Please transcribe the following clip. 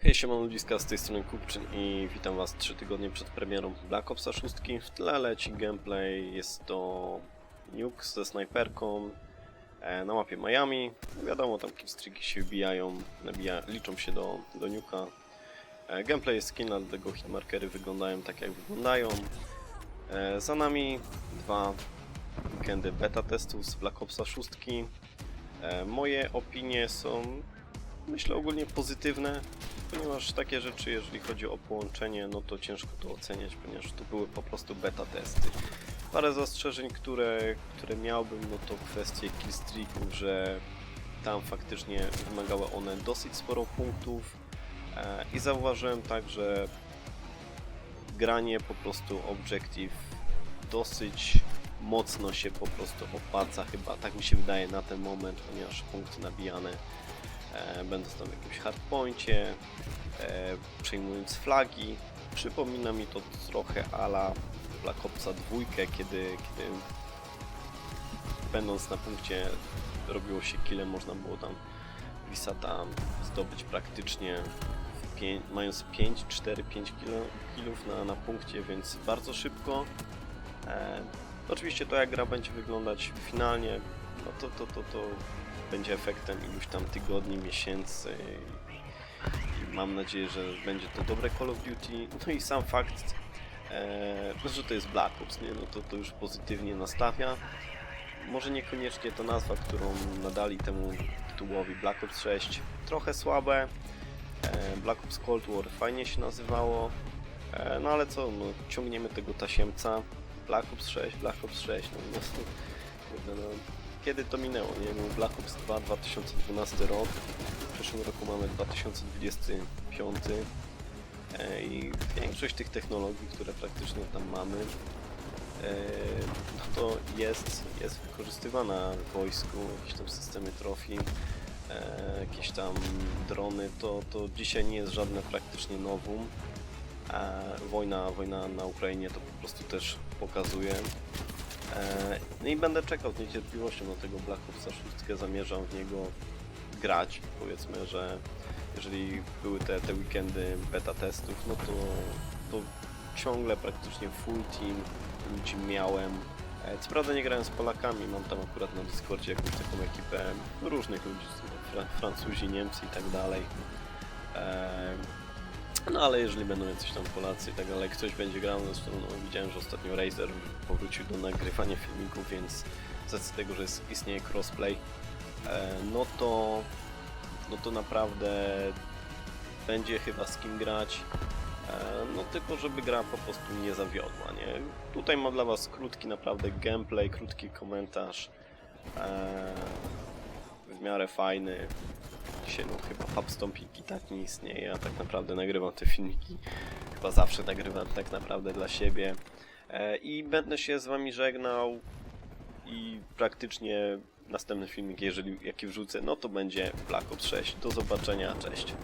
Hej, siemano ludziska, z tej strony Kupczyn i witam was 3 tygodnie przed premierą Black Opsa 6. W tle leci gameplay, jest to nuke ze snajperką e, na mapie Miami. Wiadomo, tam killstreaki się wbijają, nabija, liczą się do, do nuka. E, gameplay jest skinna, dlatego hitmarkery wyglądają tak jak wyglądają. E, za nami dwa weekendy beta testów z Black Opsa 6. E, moje opinie są myślę ogólnie pozytywne, ponieważ takie rzeczy, jeżeli chodzi o połączenie, no to ciężko to oceniać, ponieważ to były po prostu beta testy. Parę zastrzeżeń, które, które miałbym, no to kwestie killstreaków, że tam faktycznie wymagały one dosyć sporo punktów e, i zauważyłem także granie po prostu Objective dosyć mocno się po prostu opłaca chyba, tak mi się wydaje na ten moment, ponieważ punkty nabijane będąc tam w jakimś hardpoincie, e, przejmując flagi. Przypomina mi to trochę ala Black Opsa 2, kiedy, kiedy będąc na punkcie robiło się kile, można było tam Wisata zdobyć praktycznie pię- mając 5, 4, 5 kilo, kilów na, na punkcie, więc bardzo szybko. E, oczywiście to jak gra będzie wyglądać finalnie, no to, to, to, to będzie efektem iluś tam tygodni, miesięcy i mam nadzieję, że będzie to dobre Call of Duty. No i sam fakt, e, no, że to jest Black Ops, nie? No to, to już pozytywnie nastawia. Może niekoniecznie ta nazwa, którą nadali temu tytułowi Black Ops 6, trochę słabe. E, Black Ops Cold War fajnie się nazywało. E, no ale co, no, ciągniemy tego tasiemca. Black Ops 6, Black Ops 6, no, no, kurde, no kiedy to minęło, nie? No, Black Ops 2, 2012 rok, w przyszłym roku mamy 2025 e, i większość tych technologii, które praktycznie tam mamy, e, no to jest, jest wykorzystywana w wojsku, jakieś tam systemy trofi, e, jakieś tam drony, to, to dzisiaj nie jest żadne praktycznie nowum. A wojna, wojna na Ukrainie to po prostu też pokazuje. E, No i będę czekał z niecierpliwością na tego Black Opsa 6. Zamierzam w niego grać. Powiedzmy, że jeżeli były te, te weekendy beta testów, no to, to ciągle praktycznie full team ludzi miałem. E, Co prawda nie grałem z Polakami, mam tam akurat na Discordzie jakąś taką ekipę różnych ludzi, Fra Francuzi, Niemcy i tak dalej. No ale jeżeli będą jacyś tam Polacy i tak dalej, ktoś będzie grał, zresztą no, widziałem, że ostatnio Razer powrócił do nagrywania filmików, więc z racji tego, że jest, istnieje crossplay, e, no to no to naprawdę będzie chyba z kim grać. E, no tylko żeby gra po prostu nie zawiodła, nie? Tutaj mam dla was krótki naprawdę gameplay, krótki komentarz. E, w miarę fajny. Dzisiaj no chyba pubstomping i tak nie istnieje, a tak naprawdę nagrywam te filmiki. Chyba zawsze nagrywam tak naprawdę dla siebie. E, I będę się z wami żegnał i praktycznie następny filmik, jeżeli jaki wrzucę, no to będzie Black Ops 6. Do zobaczenia, cześć.